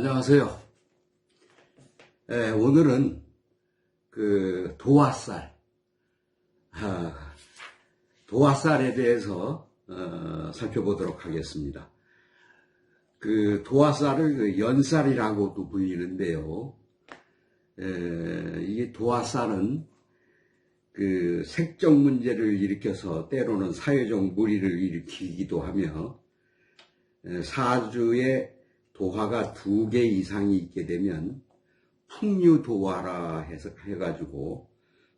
안녕하세요. 예, 오늘은 그 도화살, 아, 도화살에 대해서 어, 살펴보도록 하겠습니다. 그 도화살을 그 연살이라고도 불리는데요. 에, 이게 도화살은 그 색적 문제를 일으켜서 때로는 사회적 무리를 일으키기도 하며 에, 사주에 도화가 두 개 이상이 있게 되면 풍류도화라 해서 해가지고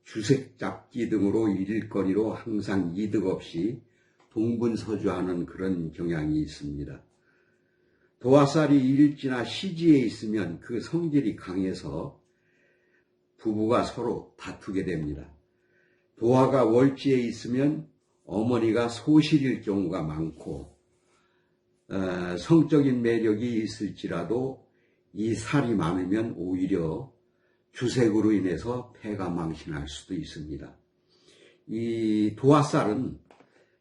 주색 잡기 등으로 일거리로 항상 이득 없이 동분서주하는 그런 경향이 있습니다. 도화살이 일지나 시지에 있으면 그 성질이 강해서 부부가 서로 다투게 됩니다. 도화가 월지에 있으면 어머니가 소실일 경우가 많고 어, 성적인 매력이 있을지라도 이 살이 많으면 오히려 주색으로 인해서 폐가 망신할 수도 있습니다. 이 도화살은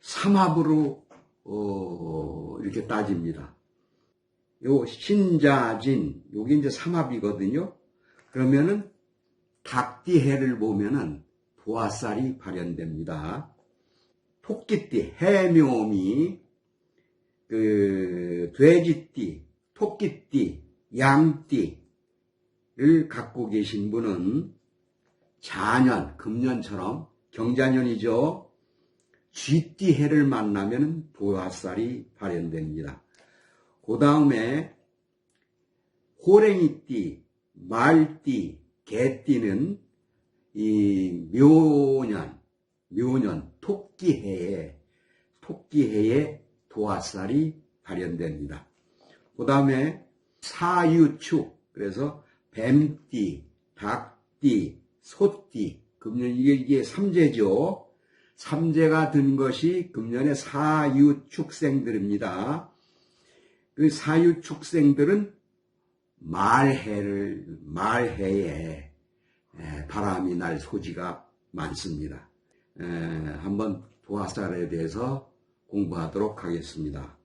삼합으로 어, 이렇게 따집니다. 요 신자진 요게 이제 삼합이거든요. 그러면은 닭띠해를 보면은 도화살이 발현됩니다. 토끼띠 해묘미 그 돼지띠 토끼띠 양띠를 갖고 계신 분은 자년 금년처럼 경자년이죠. 쥐띠 해를 만나면 도화살이 발현됩니다. 그 다음에 호랭이띠, 말띠, 개띠는 이 묘년, 묘년, 토끼해에, 토끼해에 도화살이 발현됩니다. 그 다음에 사유축, 그래서 뱀띠, 닭띠, 소띠, 금년 이게, 이게 삼재죠. 삼재가 든 것이 금년의 사유축생들입니다. 그 사유축생들은 말해를, 말해에 바람이 날 소지가 많습니다. 한번 도화살에 대해서 공부하도록 하겠습니다.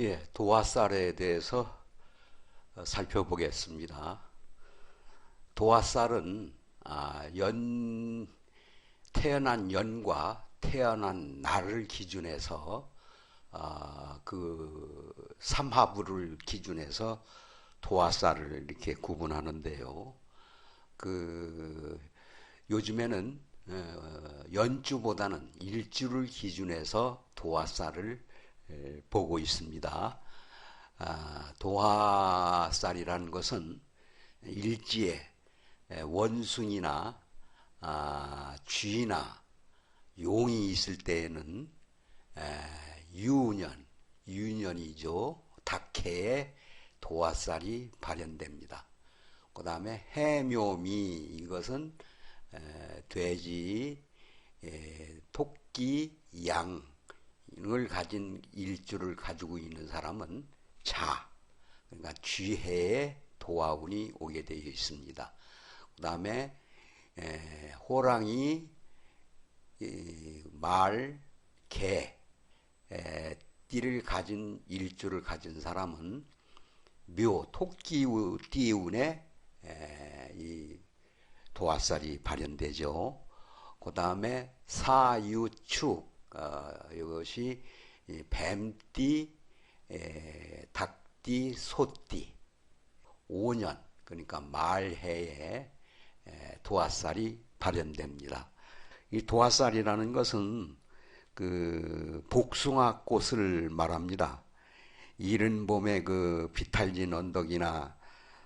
예, 도화살에 대해서 살펴보겠습니다. 도화살은 아, 연 태어난 연과 태어난 날을 기준해서 아, 그 삼합을 기준해서 도화살을 이렇게 구분하는데요. 그 요즘에는 어, 연주보다는 일주를 기준해서 도화살을 보고 있습니다. 아, 도화살이라는 것은 일지에 원숭이나 아, 쥐나 용이 있을 때에는 유년, 유년이죠. 닭해에 도화살이 발현됩니다. 그 다음에 해묘미 이것은 돼지, 토끼, 양을 가진 일주를 가지고 있는 사람은 자, 그러니까 쥐해에 도화운이 오게 되어 있습니다. 그 다음에 호랑이, 말, 개, 띠를 가진 일주를 가진 사람은 묘, 토끼띠운에 이 도화살이 발현되죠. 그 다음에 사유축, 어, 이것이 뱀띠, 에, 닭띠, 소띠, 5년, 그러니까 말해에 도화살이 발현됩니다. 이 도화살이라는 것은 그 복숭아 꽃을 말합니다. 이른 봄에 그 비탈진 언덕이나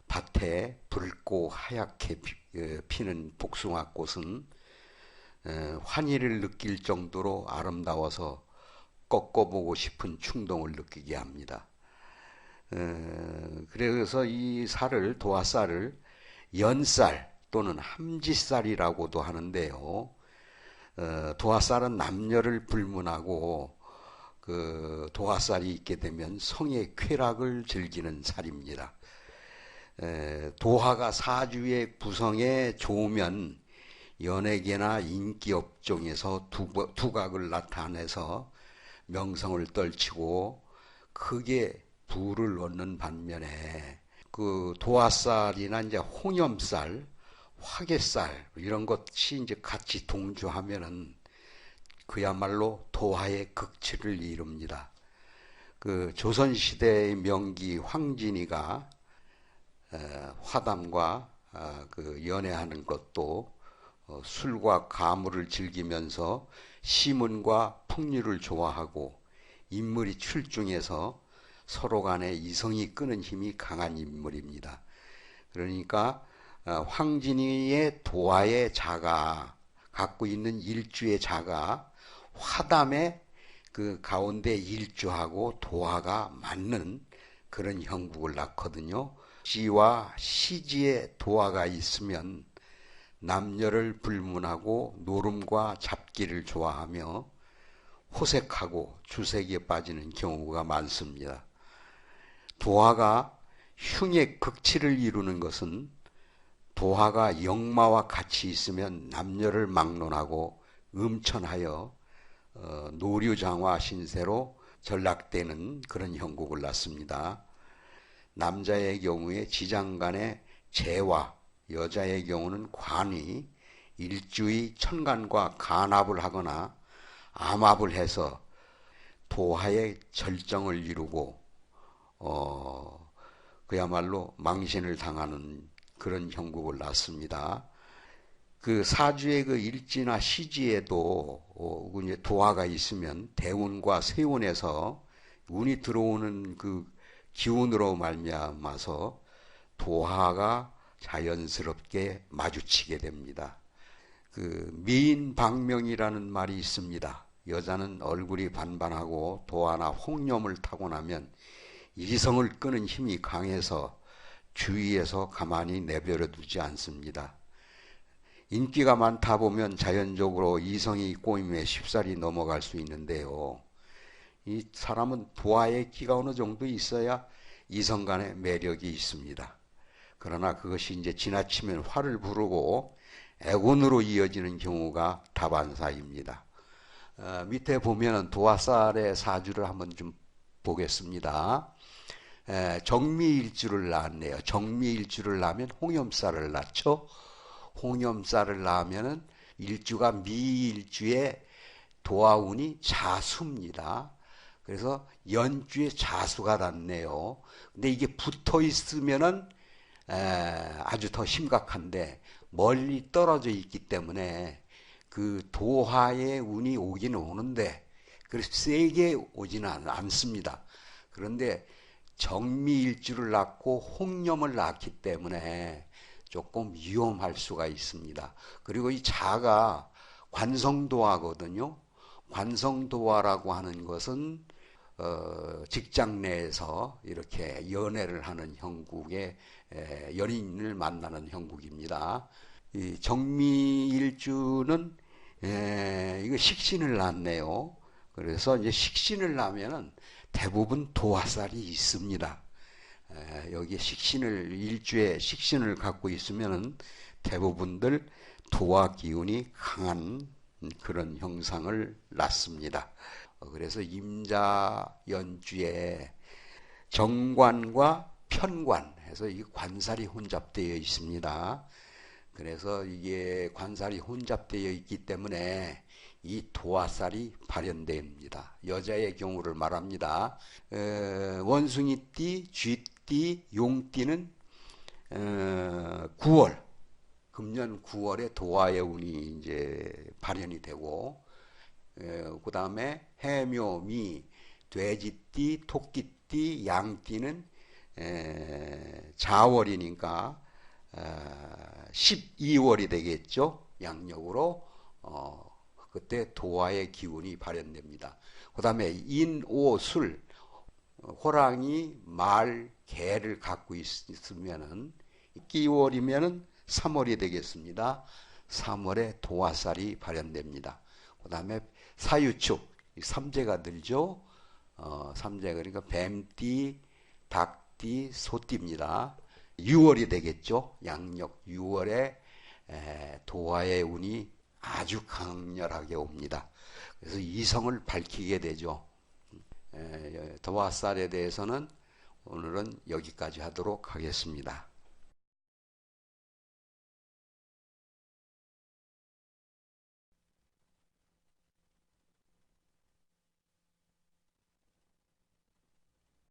밭에 붉고 하얗게 어, 피는 복숭아 꽃은 어, 환희를 느낄 정도로 아름다워서 꺾어보고 싶은 충동을 느끼게 합니다. 어, 그래서 이 살을 도화살을 연살 또는 함지살이라고도 하는데요. 도화살은 남녀를 불문하고 그 도화살이 있게 되면 성의 쾌락을 즐기는 살입니다. 도화가 사주의 구성에 좋으면 연예계나 인기 업종에서 두각을 나타내서 명성을 떨치고 크게 부를 얻는 반면에 그 도화살이나 이제 홍염살, 화개살 이런 것이 이제 같이 동조하면은 그야말로 도화의 극치를 이룹니다. 그 조선 시대의 명기 황진이가 화담과 아, 그 연애하는 것도 어, 술과 가물을 즐기면서 시문과 풍류를 좋아하고 인물이 출중해서 서로 간에 이성이 끄는 힘이 강한 인물입니다. 그러니까 어, 황진이의 도화의 자가 갖고 있는 일주의 자가 화담의 그 가운데 일주하고 도화가 맞는 그런 형국을 낳거든요. 지와 시지의 도화가 있으면 남녀를 불문하고 노름과 잡기를 좋아하며 호색하고 주색에 빠지는 경우가 많습니다. 도화가 흉의 극치를 이루는 것은 도화가 영마와 같이 있으면 남녀를 막론하고 음천하여 어, 노류장화 신세로 전락되는 그런 형국을 낳습니다. 남자의 경우에 지장간의 재와 여자의 경우는 관이 일주의 천간과 간합을 하거나 암합을 해서 도하의 절정을 이루고 어 그야말로 망신을 당하는 그런 형국을 낳습니다. 그 사주의 그 일지나 시지에도 어, 그 도화가 있으면 대운과 세운에서 운이 들어오는 그 기운으로 말미암아서 도화가 자연스럽게 마주치게 됩니다. 그 미인 방명이라는 말이 있습니다. 여자는 얼굴이 반반하고 도화나 홍염을 타고 나면 이성을 끄는 힘이 강해서 주위에서 가만히 내버려 두지 않습니다. 인기가 많다 보면 자연적으로 이성이 꼬임에 쉽사리 넘어갈 수 있는데요. 이 사람은 부하의 기가 어느 정도 있어야 이성 간의 매력이 있습니다. 그러나 그것이 이제 지나치면 화를 부르고 애군으로 이어지는 경우가 다반사입니다. 어, 밑에 보면은 도화살의 사주를 한번 좀 보겠습니다. 에, 정미일주를 낳았네요. 정미일주를 낳으면 홍염살을 낳죠. 홍염살을 낳으면은 일주가 미일주의 도화운이 자수입니다. 그래서 연주에 자수가 났네요. 근데 이게 붙어 있으면은 에, 아주 더 심각한데 멀리 떨어져 있기 때문에 그 도화의 운이 오기는 오는데 그래서 세게 오지는 않습니다. 그런데 정미일주를 낳고 홍염을 낳기 때문에 조금 위험할 수가 있습니다. 그리고 이 자가 관성도화거든요. 관성도화라고 하는 것은 어, 직장 내에서 이렇게 연애를 하는 형국의 에, 연인을 만나는 형국입니다. 이 정미일주는 에, 이거 식신을 낳네요. 그래서 이제 식신을 낳으면은 대부분 도화살이 있습니다. 에, 여기에 식신을 일주에 식신을 갖고 있으면은 대부분들 도화 기운이 강한 그런 형상을 낳습니다. 어, 그래서 임자 연주에 정관과 편관 해서 이 관살이 혼잡되어 있습니다. 그래서 이게 관살이 혼잡되어 있기 때문에 이 도화살이 발현됩니다. 여자의 경우를 말합니다. 에, 원숭이띠, 쥐띠, 용띠는 어, 9월 금년 9월에 도화의 운이 이제 발현이 되고 그 다음에 해묘, 미, 돼지띠, 토끼띠, 양띠는 에, 자월이니까 어, 12월이 되겠죠. 양력으로 어, 그때 도화의 기운이 발현됩니다. 그 다음에 인, 오, 술, 호랑이, 말, 개를 갖고 있 으면은 끼월이면은 3월이 되겠습니다. 3월에 도화살이 발현됩니다. 그 다음에 사유축, 삼재가 들죠. 어, 삼재 그러니까 뱀띠, 닭띠, 소띠입니다. 6월이 되겠죠. 양력 6월에 에, 도화의 운이 아주 강렬하게 옵니다. 그래서 이성을 밝히게 되죠. 에, 도화살에 대해서는 오늘은 여기까지 하도록 하겠습니다.